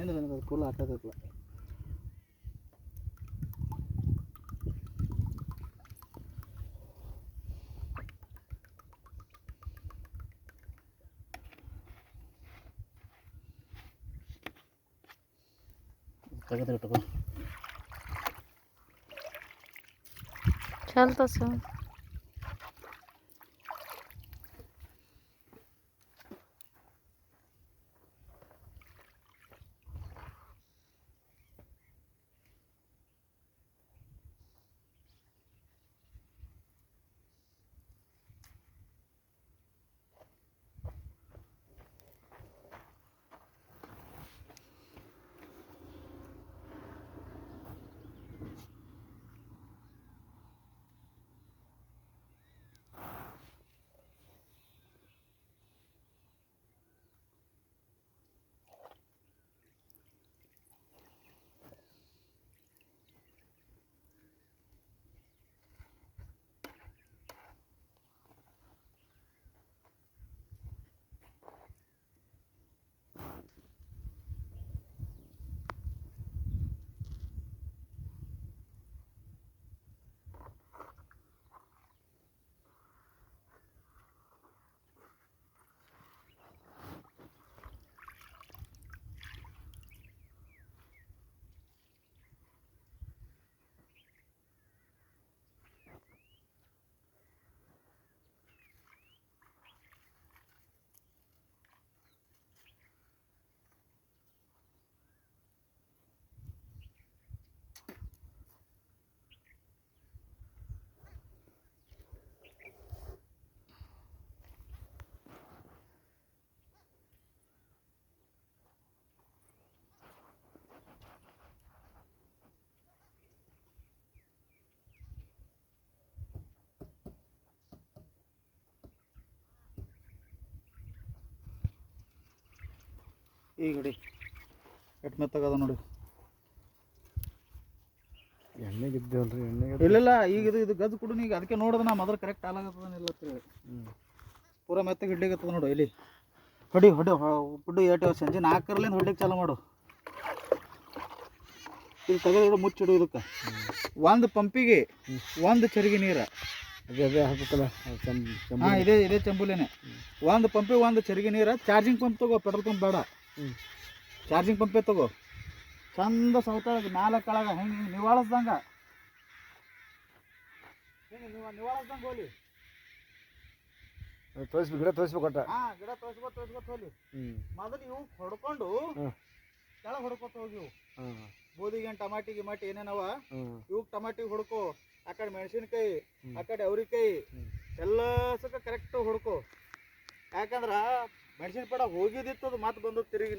நின்று நின்று பொருள் ஆட்டது இருக்கலாம் ಈಗ ನೋಡಿ ಎಟ್ ಮೆತ್ತಾಗದ ನೋಡಿ. ಎಣ್ಣೆಗೆ ಇದ್ದೇವಲ್ರಿ ಎಣ್ಣೆಗೆ ಇಲ್ಲ ಈಗ ಇದು ಇದು ಗದ್ದು ಕುಡು ಈಗ ಅದಕ್ಕೆ ನೋಡಿದ್ರೆ ನಾ ಮೊದಲು ಕರೆಕ್ಟ್ ಹಾಲಾಗತ್ತದನಿಲ್ಲ ಅಂತೇಳಿ ಹ್ಞೂ ಪೂರ ಮೆತ್ತಗೆ ಹಿಡ್ಲಿಗತ್ತದ ನೋಡು ಇಲ್ಲಿ. ಹೊಡಿ ಹೊಡಿ ಹುಡ್ಡು ಏಟು ಸಂಜೆ ನಾಲ್ಕರಲ್ಲಿಂದ ಹೊಡ್ಲಿಕ್ಕೆ ಚಾಲು ಮಾಡು. ಇಲ್ಲಿ ತೆಗೆದು ಮುಚ್ಚಿಡು ಇದಕ್ಕೆ. ಒಂದು ಪಂಪಿಗೆ ಒಂದು ಚರಿಗೆ ನೀರು. ಅದೇ ಅದೇ ಹಾಂ ಇದೇ ಇದೇ ಚಂಬುಲೇನೆ. ಒಂದು ಪಂಪಿಗೆ ಒಂದು ಚರಿಗೆ ನೀರು ಚಾರ್ಜಿಂಗ್ ಪಂಪ್ ತಗೋ ಪೆಟ್ರೋಲ್ ಪಂಪ್ ಬೇಡ. ಹ್ಞೂ ಚಾರ್ಜಿಂಗ್ ಪಂಪೇ ತಗೋ. ಚಂದ ಸೌತ ಮ್ಯಾಲ ಕೆಳಗ ಹೆಂಗೆ ಹಿಂಗೆ ನಿವಾಳಿಸ್ದಂಗ. ನಿವಾಳಿಸ್ದಂಗೆ ಹೋಲಿ ತೋರಿಸ್ಬೇಕು ಗಿಡ ತೋರಿಸ್ಬೇಕು ಒಟ್ಟ ಹಾಂ ಗಿಡ ತೋರಿಸ್ಕೊತ ತೋರಿಸ್ಕೊತ ಹೋಲಿ ಹ್ಞೂ ಮೊದಲು ಇವು ಹೊಡ್ಕೊಂಡು ಕೆಳಗೆ ಹೊಡ್ಕೊತ ಹೋಗಿ ಇವು ಹಾಂ. ಬೋದಿಗೆ ಟಮಾಟಿ ಗಿಮಾಟಿ ಏನೇನವ ಹ್ಞೂ ಇವು ಟಮಾಟಿ ಹುಡ್ಕೋ ಆ ಕಡೆ ಮೆಣಸಿನ್ಕಾಯಿ ಆ ಕಡೆ ಅವ್ರಿಕಾಯಿ ಹ್ಮ್. ಎಲ್ಲ ಸಕ ಕರೆಕ್ಟ್ ಹುಡ್ಕೋ. ಯಾಕಂದ್ರ ಮೆಣಸಿನ ಪಡ ಹೋಗಿದ್ದಿತ್ತು ಅದು ಮತ್ತೆ ಬಂದು ತಿರುಗಿ